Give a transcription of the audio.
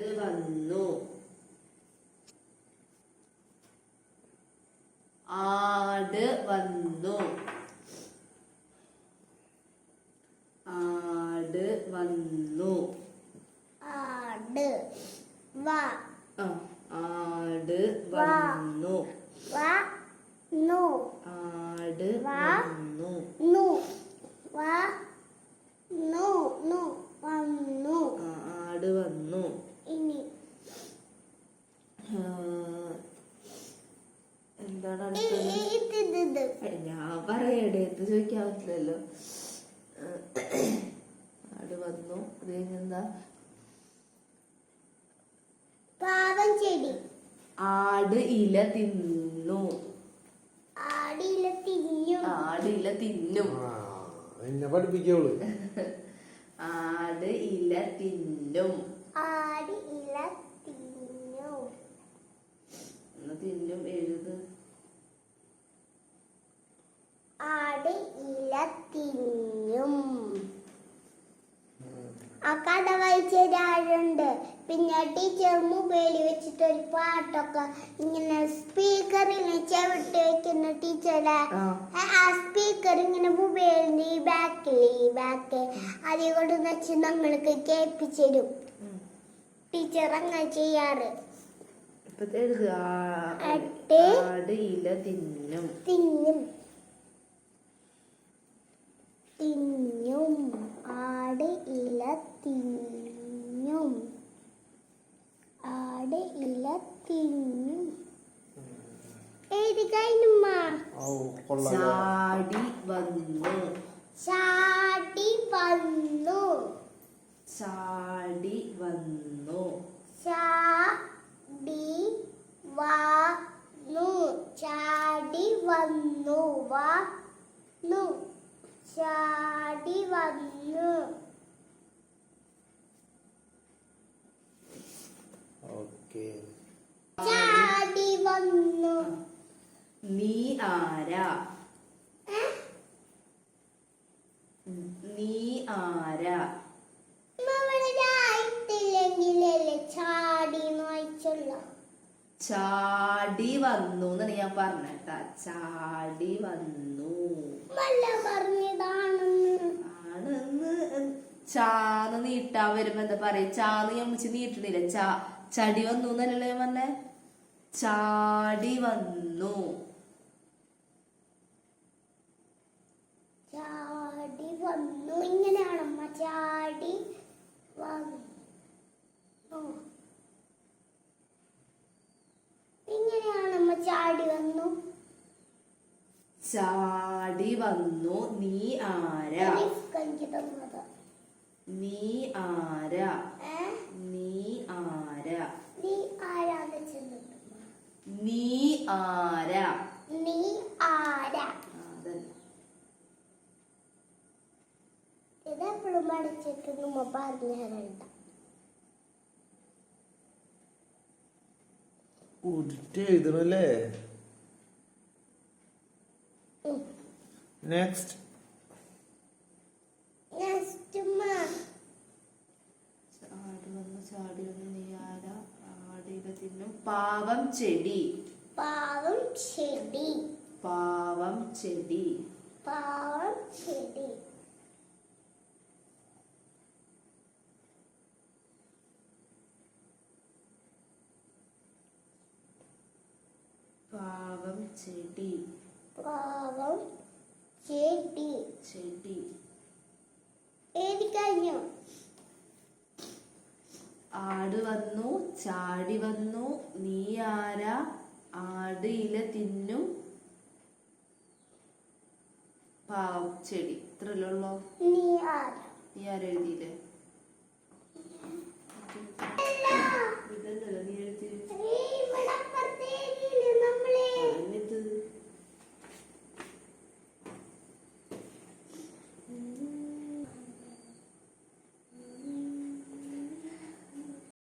ആട് വന്നു ആട് വന്നു ആട് വന്നു ആട് വാ ആട്. വന്നു വാ നു ആട് വാ. വന്നു നു വാ നു നു വന്നു ആ, ആട് വന്നു ഇനി ആ, എന്താണ് ഈ- അടുത്തത് ഈ- ഇത് ഇത് ഇത് ഏ, ഞാൻ പറയടേ എന്ത് ചോദിക്കാൻ പറ്റില്ലല്ലോ ആട് വന്നു. അത് കഴിഞ്ഞെന്താ പാവം ചെടി. ആട് ഇല തിന്നു. ആടില തിന്നു. ആട് ഇല തിന്നും. എന്നെ പഠിപ്പിക്കോളൂ ആട് ഇല തിന്നും. ആട് ഇല തിന്നു എന്നാ തിന്നും എഴുത് ആട് ഇല തിന്നും ആ കഥ വായിച്ചൊരാളുണ്ട് പിന്നെ ടീച്ചർ മൊബൈൽ വെച്ചിട്ട് ഒരു പാട്ടൊക്കെ ഇങ്ങനെ സ്പീക്കറിൽ ചെവിട്ട് വെക്കുന്ന ടീച്ചറെ ആ. സ്പീക്കർ ഇങ്ങനെ മൊബൈലിന്റെ ഈ ബാക്കിൽ ഈ ബാക്ക് അതിൽ കൊണ്ട് വെച്ച് നമ്മൾക്ക് കേൾപ്പിച്ചിരും ടീച്ചർ അങ്ങനെ ചെയ്യാറ് തിന്നും തിന്നും ആട് ഇല തിന്നും ആട് ഇല തിന്നും. ചാടി വന്നു. ചാടി വന്നു. ചാടി വന്നു. ചാടി വന്നു. ചാടി വന്നു വന്നു. ചാടി വന്നു ഓക്കെ ചാടി വന്നു നീ ആരാ? നീ ആരാ? ചാടി വന്നു എന്നാണ് ഞാൻ പറഞ്ഞാ ചാടി വന്നു. ആണെന്ന് ചാന്ന് നീട്ടാൻ വരുമ്പോ എന്താ പറയാ? ചാന്ന് ഞാൻ വിളിച്ച് നീട്ടണില്ല. ചാ ചടി വന്നു എന്നല്ലേ ഞാൻ പറഞ്ഞേ? ചാടി വന്നു ചാടി വന്നു ഇങ്ങനെയാണമ്മ ചാടി വന്നു. നമ്മ ചാടി വന്നു. ചാടി വന്നു. നീ ആരാ? നീ ആരാ? നീ ആരാ? നീ ആരാ നീ ആരാ ആ, അതല്ല നമ്മ പറഞ്ഞു തരണ്ട ഉരുട്ട് എഴുതണല്ലേ? നെക്സ്റ്റ് നെക്സ്റ്റ് മാ ചാടി വന്നു നീ ആരാ? ആടിയില തിന്നും. പാവം ചെടി. പാവം ചെടി. പാവം ചെടി. പാവം ചെടി പാവം ചെടി പാവം ചെടി ചെടി എഴുതി കഴിഞ്ഞു ആട് വന്നു ചാടി വന്നു. നീ ആരാ? ആട് ഇല തിന്നും. പാവം ചെടി. ഇത്രല്ലോ നീ ആരാ? നീ ആരെഴുതിയില്ലേ ഇതല്ലല്ലോ നീ